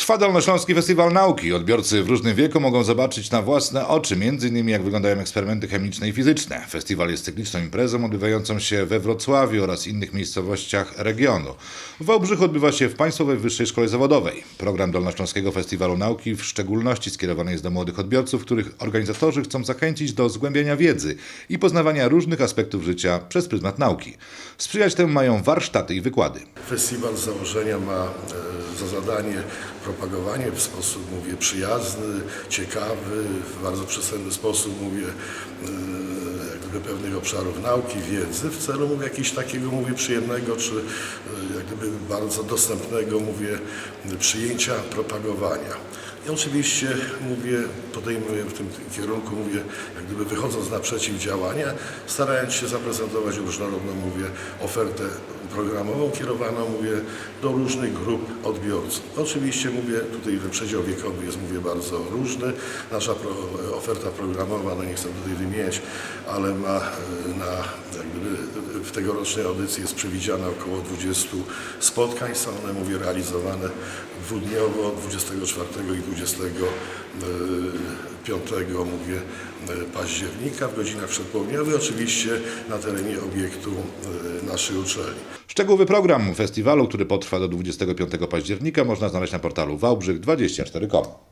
Trwa Dolnośląski Festiwal Nauki. Odbiorcy w różnym wieku mogą zobaczyć na własne oczy, m.in. jak wyglądają eksperymenty chemiczne i fizyczne. Festiwal jest cykliczną imprezą odbywającą się we Wrocławiu oraz innych miejscowościach regionu. W Wałbrzychu odbywa się w Państwowej Wyższej Szkole Zawodowej. Program Dolnośląskiego Festiwalu Nauki w szczególności skierowany jest do młodych odbiorców, których organizatorzy chcą zachęcić do zgłębiania wiedzy i poznawania różnych aspektów życia przez pryzmat nauki. Sprzyjać temu mają warsztaty i wykłady. Festiwal z założenia ma e, za zadanie propagowanie w sposób, mówię, przyjazny, ciekawy, w bardzo przystępny sposób, mówię, e, jak gdyby pewnych obszarów nauki, wiedzy w celu, mówię, jakiegoś takiego, mówię, przyjemnego, czy jak gdyby bardzo dostępnego, mówię, przyjęcia, propagowania. I oczywiście, mówię, podejmuję w tym kierunku, mówię, jak gdyby wychodząc naprzeciw działania, starając się zaprezentować różnorodną, mówię, ofertę programową kierowaną, mówię, do różnych grup odbiorców. Oczywiście, mówię, tutaj ten przedział wiekowy jest, mówię, bardzo różny. Nasza pro, oferta programowa, no nie chcę tutaj wymieniać, ale ma e, na, jak gdyby w tegorocznej audycji jest przewidziane około 20 spotkań. Są one, mówię, realizowane dwudniowo, 24 i 25 mówię, e, października w godzinach przedpołudniowych, oczywiście na terenie obiektu e, naszej uczelni. Szczegółowy program festiwalu, który potrwa do 25 października, można znaleźć na portalu wałbrzych24.com.